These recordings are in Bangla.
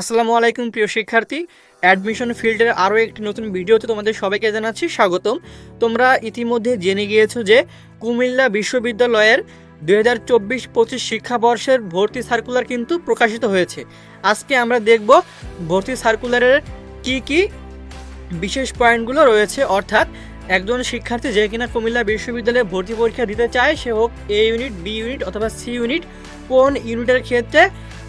আসসালামু আলাইকুম, প্রিয় শিক্ষার্থী। অ্যাডমিশন ফিল্ডের আরও একটি নতুন ভিডিওতে তোমাদের সবাইকে জানাচ্ছি স্বাগতম। তোমরা ইতিমধ্যে জেনে গিয়েছো যে কুমিল্লা বিশ্ববিদ্যালয়ের দুই হাজার চব্বিশ পঁচিশ শিক্ষাবর্ষের ভর্তি সার্কুলার কিন্তু প্রকাশিত হয়েছে। আজকে আমরা দেখব ভর্তি সার্কুলারের কি কি বিশেষ পয়েন্টগুলো রয়েছে। অর্থাৎ একজন শিক্ষার্থী যে কিনা কুমিল্লা বিশ্ববিদ্যালয়ে ভর্তি পরীক্ষা দিতে চায়, সে হোক এ ইউনিট বি ইউনিট অথবা সি ইউনিট কোন ইউনিটের ক্ষেত্রে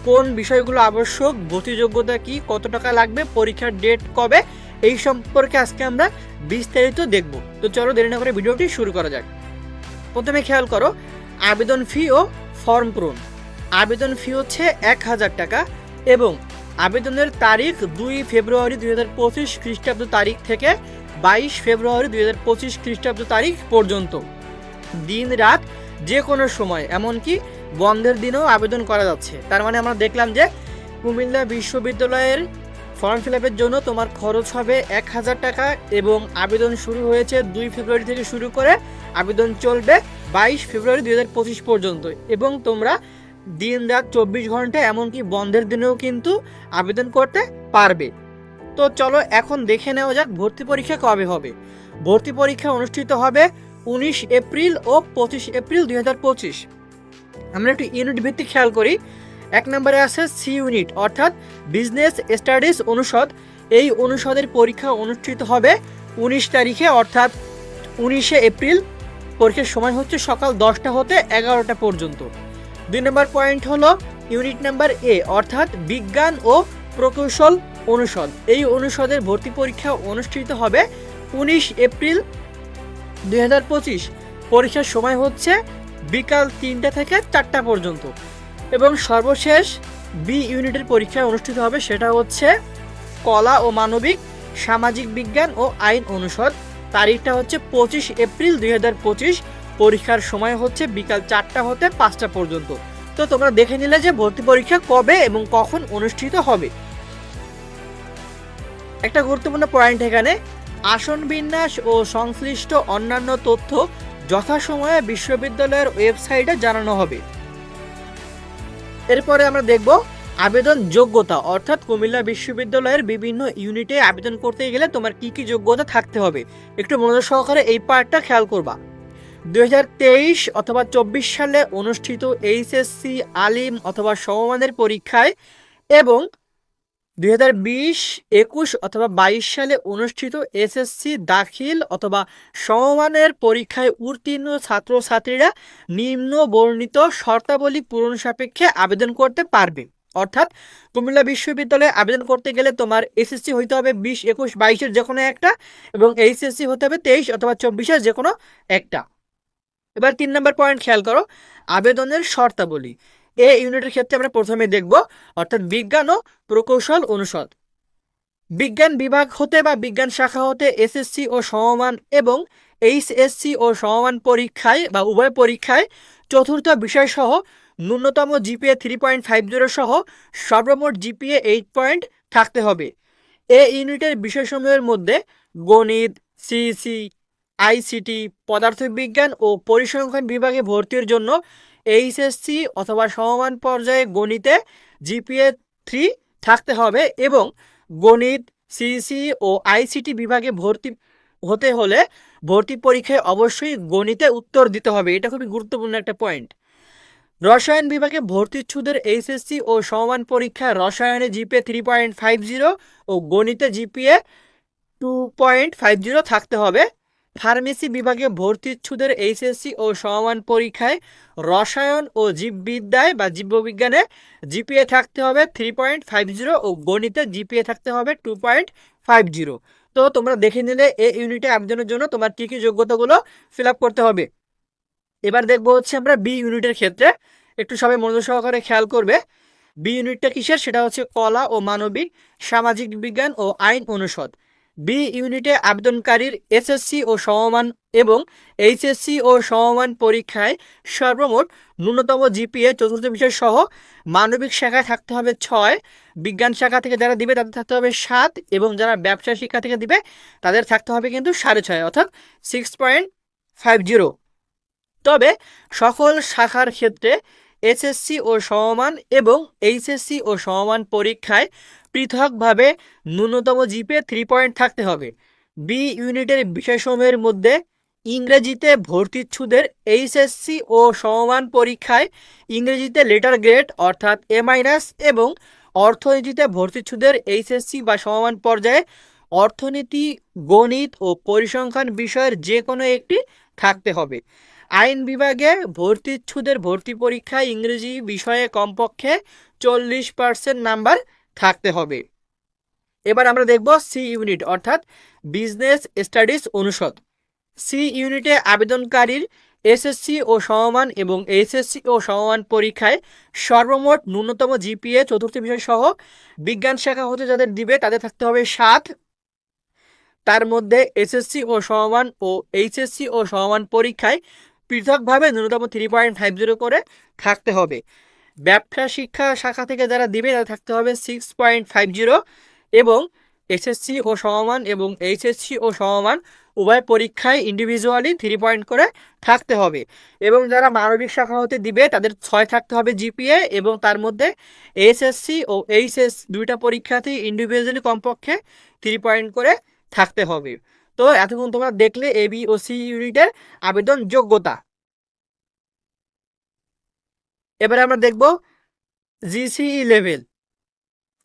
কোন বিষয়গুলো আবশ্যক ভর্তি যোগ্যতা কি, কত টাকা লাগবে, পরীক্ষার ডেট কবে, এই সম্পর্কে আজকে আমরা বিস্তারিত দেখব। তো চলো দেরি না করে ভিডিওটি শুরু করা যাক। প্রথমে খেয়াল করো, আবেদন ফি ও ফর্ম পূরণ। আবেদন ফি হচ্ছে এক হাজার টাকা এবং আবেদনের তারিখ দুই ফেব্রুয়ারি দুই হাজার পঁচিশ খ্রিস্টাব্দ তারিখ থেকে বাইশ ফেব্রুয়ারি দুই হাজার পঁচিশ খ্রিস্টাব্দ তারিখ পর্যন্ত। দিন, রাত যে কোনো সময়, এমনকি বন্ধের দিনেও আবেদন করা যাচ্ছে। তার মানে আমরা দেখলাম যে কুমিল্লা বিশ্ববিদ্যালয়ের ফর্ম ফিল জন্য তোমার খরচ হবে এক হাজার টাকা এবং আবেদন শুরু হয়েছে দুই ফেব্রুয়ারি থেকে শুরু করে আবেদন চলবে বাইশ ফেব্রুয়ারি দুই হাজার পঁচিশ পর্যন্ত। এবং তোমরা দিন রাত চব্বিশ ঘণ্টা এমনকি বন্ধের দিনেও কিন্তু আবেদন করতে পারবে। তো চলো এখন দেখে নেওয়া যাক ভর্তি পরীক্ষা কবে হবে। ভর্তি পরীক্ষা অনুষ্ঠিত হবে উনিশ এপ্রিল ও পঁচিশ এপ্রিল দুই হাজার পঁচিশ। আমরা একটু ইউনিট ভিত্তিক খেয়াল করি। এক নম্বরে আছে সি ইউনিট অর্থাৎ বিজনেস স্টাডিজ অনুষদ। এই অনুষদের পরীক্ষা অনুষ্ঠিত হবে উনিশ তারিখে, অর্থাৎ উনিশে এপ্রিল। পরীক্ষার সময় হচ্ছে সকাল দশটা হতে এগারোটা পর্যন্ত। দুই নম্বর পয়েন্ট হলো ইউনিট নাম্বার এ অর্থাৎ বিজ্ঞান ও প্রকৌশল অনুষদ। এই অনুষদের ভর্তি পরীক্ষা অনুষ্ঠিত হবে উনিশ এপ্রিল দুই হাজার পঁচিশ। পরীক্ষার সময় হচ্ছে বিকাল তিনটা থেকে চারটা পর্যন্ত। এবং সর্বশেষ বি ইউনিটের পরীক্ষা অনুষ্ঠিত হবে সেটা হচ্ছে কলা ও মানবিক, সামাজিক বিজ্ঞান ও আইন অনুষদ। তারিখটা হচ্ছে পঁচিশ এপ্রিল দুই হাজার পঁচিশ। পরীক্ষার সময় হচ্ছে বিকাল চারটা হতে পাঁচটা পর্যন্ত। তো তোমরা দেখে নিলে যে ভর্তি পরীক্ষা কবে এবং কখন অনুষ্ঠিত হবে। একটা গুরুত্বপূর্ণ পয়েন্ট এখানে, আসন বিন্যাস ও সংশ্লিষ্ট অন্যান্য তথ্য যথাসময়ে বিশ্ববিদ্যালয়ের ওয়েবসাইটে জানানো হবে। এরপরে আমরা দেখব আবেদন যোগ্যতা অর্থাৎ কুমিল্লা বিশ্ববিদ্যালয়ের বিভিন্ন ইউনিটে আবেদন করতে গেলে তোমার কি কি যোগ্যতা থাকতে হবে। একটু মনোযোগ সহকারে এই পার্টটা খেয়াল করবা। দুই হাজার তেইশ অথবা চব্বিশ সালে অনুষ্ঠিত এইচএসসি আলিম অথবা সমমানের পরীক্ষায় এবং দুই হাজার বিশ, একুশ অথবা বাইশ সালে অনুষ্ঠিত এসএসসি দাখিল অথবা সমমানের পরীক্ষায় উত্তীর্ণ ছাত্রছাত্রীরা নিম্ন বর্ণিত শর্তাবলী পূরণ সাপেক্ষে আবেদন করতে পারবে। অর্থাৎ কুমিল্লা বিশ্ববিদ্যালয়ে আবেদন করতে গেলে তোমার এসএসসি হইতে হবে বিশ, একুশ, বাইশের যে কোনো একটা এবং এইচএসসি হতে হবে তেইশ অথবা চব্বিশের যে কোনো একটা। এবার তিন নম্বর পয়েন্ট খেয়াল করো, আবেদনের শর্তাবলী। এ ইউনিটের ক্ষেত্রে আমরা প্রথমে দেখব, অর্থাৎ বিজ্ঞান ও প্রকৌশল অনুষদ। বিজ্ঞান বিভাগ হতে বা বিজ্ঞান শাখা হতে এসএসসি ও সমমান এবং এইচএসসি ও সমমান পরীক্ষায় বা উভয় পরীক্ষায় চতুর্থ বিষয় সহ ন্যূনতম GPA three point five zero সহ সর্বমোট জিপিএ এইট পয়েন্ট থাকতে হবে। এ ইউনিটের বিষয়সমূহের মধ্যে গণিত সিইসি আইসিটি পদার্থবিজ্ঞান ও পরিসংখ্যান বিভাগে ভর্তির জন্য এইচএসসি অথবা সমমান পর্যায়ে গণিতে জিপিএ থ্রি থাকতে হবে এবং গণিত সিসি ও আইসিটি বিভাগে ভর্তি হতে হলে ভর্তি পরীক্ষায় অবশ্যই গণিতে উত্তর দিতে হবে। এটা খুবই গুরুত্বপূর্ণ একটা পয়েন্ট রসায়ন বিভাগে ভর্তিচ্ছুদের এইচএসসি ও সমমান পরীক্ষায় রসায়নে GPA three point five zero ও গণিতে GPA two point five zero থাকতে হবে। ফার্মেসি বিভাগে ভর্তিচ্ছুদের এইচএসসি ও সমমান পরীক্ষায় রসায়ন ও জীববিদ্যায় বা জীববিজ্ঞানে জিপিএ থাকতে হবে থ্রি পয়েন্ট ফাইভ জিরো ও গণিতে জিপিএ থাকতে হবে টু পয়েন্ট ফাইভ জিরো তো তোমরা দেখে নিলে এই ইউনিটে আবেদনের জন্য তোমার কী কী যোগ্যতাগুলো ফিল করতে হবে। এবার দেখব হচ্ছে আমরা বি ইউনিটের ক্ষেত্রে। একটু সবাই মনোযোগ সহকারে খেয়াল করবে। বি ইউনিটটা কিসের? সেটা হচ্ছে কলা ও মানবিক, সামাজিক বিজ্ঞান ও আইন অনুষদ। বি ইউনিটে আবেদনকারীর এসএসসি ও সমমান এবং এইচএসসি ও সমমান পরীক্ষায় সর্বমোট ন্যূনতম জিপিএ, চতুর্থ বিষয় সহ মানবিক শাখায় থাকতে হবে ছয়, বিজ্ঞান শাখা থেকে যারা দিবে তাদের থাকতে হবে সাত এবং যারা ব্যবসা শিক্ষা থেকে দিবে তাদের থাকতে হবে কিন্তু সাড়ে ছয়, অর্থাৎ সিক্স পয়েন্ট ফাইভ জিরো তবে সকল শাখার ক্ষেত্রে এসএসসি ও সমমান এবং এইচএসসি ও সমমান পরীক্ষায় পৃথকভাবে ন্যূনতম জিপে থ্রি পয়েন্ট থাকতে হবে। বি ইউনিটের বিষয়সমূহের মধ্যে ইংরেজিতে ভর্তিচ্ছুদের এইচএসসি ও সমমান পরীক্ষায় ইংরেজিতে লেটার গ্রেড অর্থাৎ এ মাইনাস এবং অর্থনীতিতে ভর্তিচ্ছুদের এইচএসসি বা সমমান পর্যায়ে অর্থনীতি, গণিত ও পরিসংখ্যান বিষয়ের যে কোনো একটি থাকতে হবে। আইন বিভাগে ভর্তিচ্ছুদের ভর্তি পরীক্ষায় ইংরেজি বিষয়ে কমপক্ষে চল্লিশ পার্সেন্ট নাম্বার থাকতে হবে। এবার আমরা দেখব সি ইউনিট অর্থাৎ বিজনেস স্টাডিজ অনুষদ। সি ইউনিটে আবেদনকারীর এসএসসি ও সমমান এবং এইচএসসি ও সমমান পরীক্ষায় সর্বমোট ন্যূনতম জিপিএ চতুর্থ বিষয় সহ বিজ্ঞান শাখা হতে যাদের দিবে, তাদের থাকতে হবে সাত। তার মধ্যে এসএসসি ও সমমান ও এইচএসসি ও সমমান পরীক্ষায় পৃথকভাবে ন্যূনতম থ্রি পয়েন্ট ফাইভ জিরো করে থাকতে হবে। ব্যবসা শিক্ষা শাখা থেকে যারা দিবে, তাদের থাকতে হবে সিক্স পয়েন্ট ফাইভ জিরো এবং এসএসসি ও সমমান এবং এইচএসসি ও সমমান উভয় পরীক্ষায় ইন্ডিভিজুয়ালি থ্রি পয়েন্ট করে থাকতে হবে। এবং যারা মানবিক শাখা হতে দিবে, তাদের ছয় থাকতে হবে জিপিএ এবং তার মধ্যে এসএসসি ও এইচএস দুইটা পরীক্ষাতেই ইন্ডিভিজুয়ালি কমপক্ষে থ্রি পয়েন্ট করে থাকতে হবে। তো এতক্ষণ তোমরা দেখলে এবি ও সি ইউনিটের আবেদন যোগ্যতা। এবারে আমরা দেখব জিসিই লেভেল।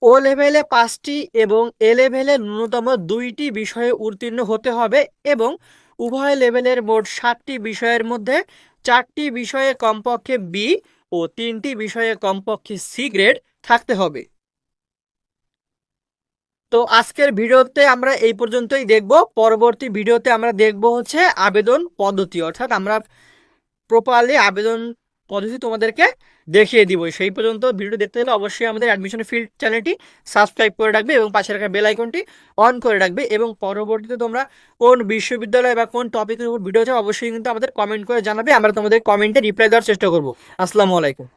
ও লেভেলে পাঁচটি এবং এ লেভেলে ন্যূনতম দুইটি বিষয়ে উত্তীর্ণ হতে হবে এবং উভয় লেভেলের মোট সাতটি বিষয়ের মধ্যে চারটি বিষয়ে কমপক্ষে বি ও তিনটি বিষয়ে কমপক্ষে সি গ্রেড থাকতে হবে। তো আজকের ভিডিওতে আমরা এই পর্যন্তই দেখব। পরবর্তী ভিডিওতে আমরা দেখব হচ্ছে আবেদন পদ্ধতি, অর্থাৎ আমরা প্রপারলি আবেদন পদ্ধতি তোমাদেরকে দেখিয়ে দিব। সেই পর্যন্ত ভিডিও দেখতে গেলে অবশ্যই আমাদের অ্যাডমিশন ফিল্ড চ্যানেলটি সাবস্ক্রাইব করে রাখবে এবং পাশে রাখা বেল আইকনটি অন করে রাখবে এবং পরবর্তীতে তোমরা কোন বিশ্ববিদ্যালয় বা কোন টপিকের উপর ভিডিও চাও, অবশ্যই কিন্তু আমাদের কমেন্ট করে জানাবে। আমরা তোমাদের কমেন্টে রিপ্লাই দেওয়ার চেষ্টা করব। আসসালামু আলাইকুম।